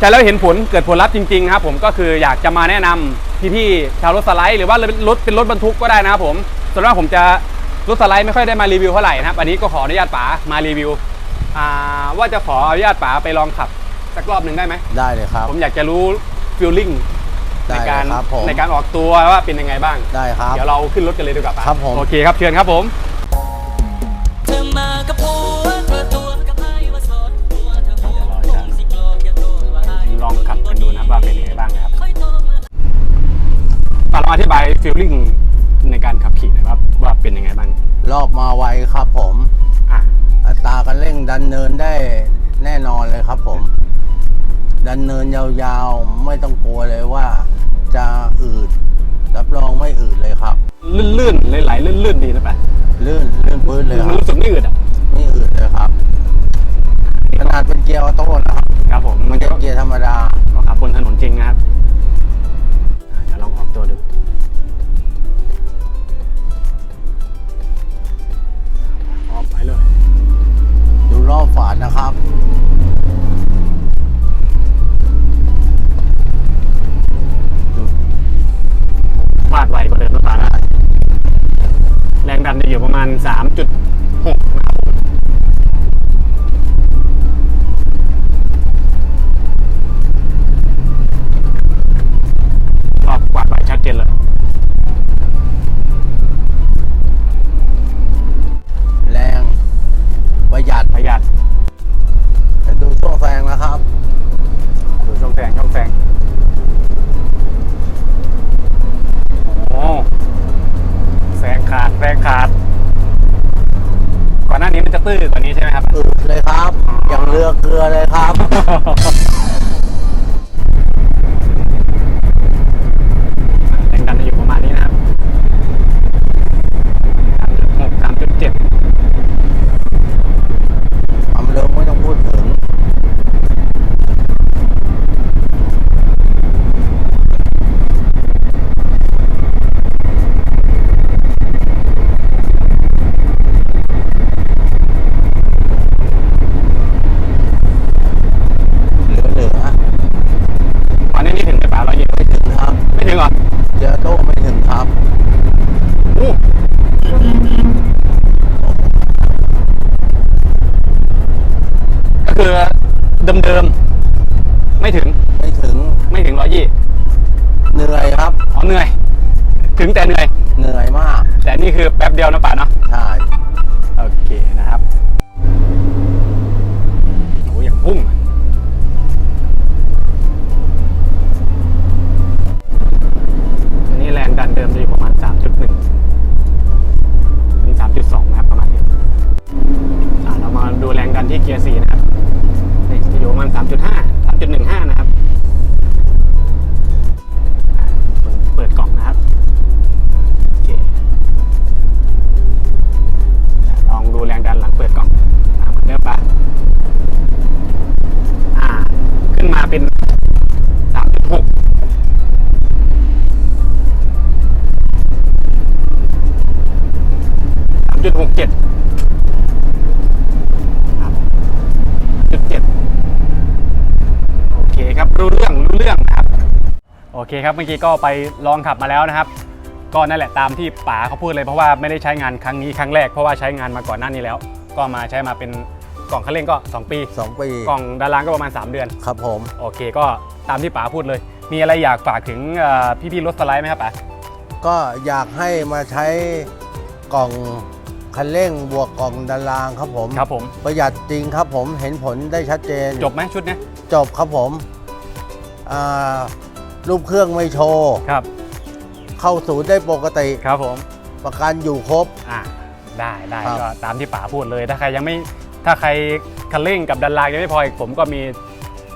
ใช้แล้วเห็นผลเกิดผลลัพธ์จริงๆนะครับผมก็คืออยากจะมาแนะนำพี่ๆชาวรถสไลด์หรือว่ารถเป็นรถบรรทุกก็ได้นะครับผมส่วนมากผมจะรถสไลด์ไม่ค่อยได้มารีวิวเท่าไหร่นะครับอันนี้ก็ขออนุญาตป๋ามารีวิวอ่าว่าจะขออนุญาตป๋าไปลองขับสักรอบหนึ่งได้ไหมได้เลยครับ ผมอยากจะรู้ฟีลลิ่งได้ในการเลยครับผมในการออกตัวว่าเป็นยังไงบ้างได้ครับเดี๋ยวเราขึ้นรถกันเลยดีกว่าป๋าครับผมโอเคครับเชิญครับผม องอธิบายฟีลลิ่งในการขับขี่หน่อยว่าว่าเป็นยังไงบ้างรอบมาไวครับผม อะอัตราการเร่งดันเนินได้แน่นอนเลยครับผม ดันเนินยาวๆ ไม่ต้องกลัวเลยว่า จะอืดรับรองไม่อืดเลยครับ ลื่นๆไหลๆลื่นๆดีนะป๋าลื่นลื่นพื้นเลยคมันรับรู้สึกไม่อืดอะไม่อืดเลยครับขนาดเป็นเกียร์ออโต้นะครับครับผมไม่มันใช่ก็เกียร์ธรรมดาก็ขับบนถนนจริงนะครับอะเดี๋ยวลองออกตัวดู ดิมๆไม่ถึงไม่ถึงไม่ถึงร้อยยี่เหนื่อยครับอ๋อเหนื่อย ถึงแต่เหนื่อย เหนื่อยมาก แต่นี่คือแป๊บเดียวนะป่าเนาะ 3.67ครับ3.7โอเคครับรู้เรื่องรู้เรื่องนะครับ โอเคครับเมื่อกี้ก็ไปลองขับมาแล้วนะครับ ก็นั่นแหละตามที่ป๋าเขาพูดเลยเพราะว่าไม่ได้ใช้งานครั้งนี้ครั้งแรกเพราะว่าใช้งานมาก่อนหน้านี้แล้ว ก็มาใช้มาเป็นกล่องคันเร่งก็ 2 ปีสองปี กล่องดารางก็ประมาณ 3 เดือน ครับผม โอเคก็ตามที่ป๋าพูดเลย มีอะไรอยากฝากถึงเอ่อพี่ๆรถสไลด์ไหมครับป๋าก็อยากให้มาใช้กล่อง คันเร่งบวกกล่องดันรางครับผมครับผม ประหยัดจริงครับผมเห็นผลได้ชัดเจน จบไหมชุดเนี้ยจบครับผมอ่ารูปเครื่องไม่โชว์ครับเข้าศูนย์ได้ปกติ ครับผมประกันอยู่ครบ อ่าได้ได้ครับ ก็ตามที่ป๋าพูดเลย ถ้าใครยังไม่ถ้าใครคันเร่งกับดันรางยังไม่พออีกผมก็มี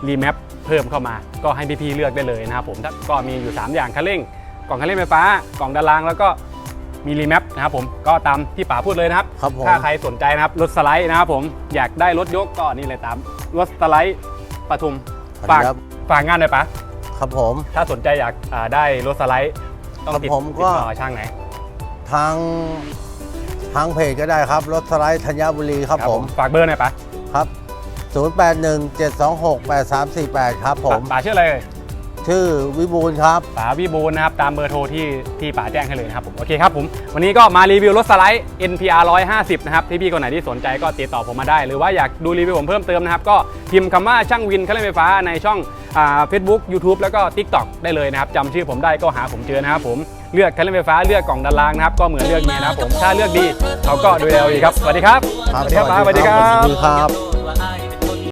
รีแมปเพิ่มเข้ามา ก็ให้พี่ๆเลือกได้เลยนะครับผมถ้าก็มีอยู่ 3 อย่างคันเร่งกล่องคันเร่งไฟฟ้ากล่องดันรางแล้วก็ มีรีแมปนะครับผมก็ตามที่ป๋าพูดเลยนะครับ ครับผม ถ้าใครสนใจนะครับรถสไลด์นะครับผมอยากได้รถยกก็นี่เลยตามรถสไลด์ปทุมฝากครับฝากงานหน่อยป๋าครับผม ถ้าสนใจอยากอ่าได้รถสไลด์ต้องติดครับผมก็ ติดต่อช่างไหน ทางทางเพจก็ได้ครับ รถสไลด์ธัญบุรีครับผมฝากเบอร์หน่อยป๋าครับ0 0817268348 ครับผมป๋าชื่ออะไรเอ่ย ชื่อวิบูลย์ครับป๋าวิบูลย์นะครับ ตามเบอร์โทรที่ที่ป๋าแจ้งให้เลยนะครับผมโอเคครับผม วันนี้ก็มารีวิวรถสไลด์ NPR 150 นะครับที่พี่คนไหนที่สนใจก็ติดต่อผมมาได้ หรือว่าอยากดูรีวิวผมเพิ่มเติมนะครับ ก็พิมพ์คำว่าช่างวินเครื่องเล่นไฟฟ้าในช่องเฟซบุ๊กยูทูบแล้วก็ TikTok ได้เลยนะครับจำชื่อผมได้ก็หาผมเจอนะครับผมเลือกเครื่องเล่นไฟฟ้าเลือกกล่องดันล่างนะครับก็เหมือนเลือกเมียนะครับผมถ้าเลือกดีเขาก็ดูแลดีครับสวัสดีครับครับสวัสดีครับป๋าสวัสดีครัสวับสดีครับ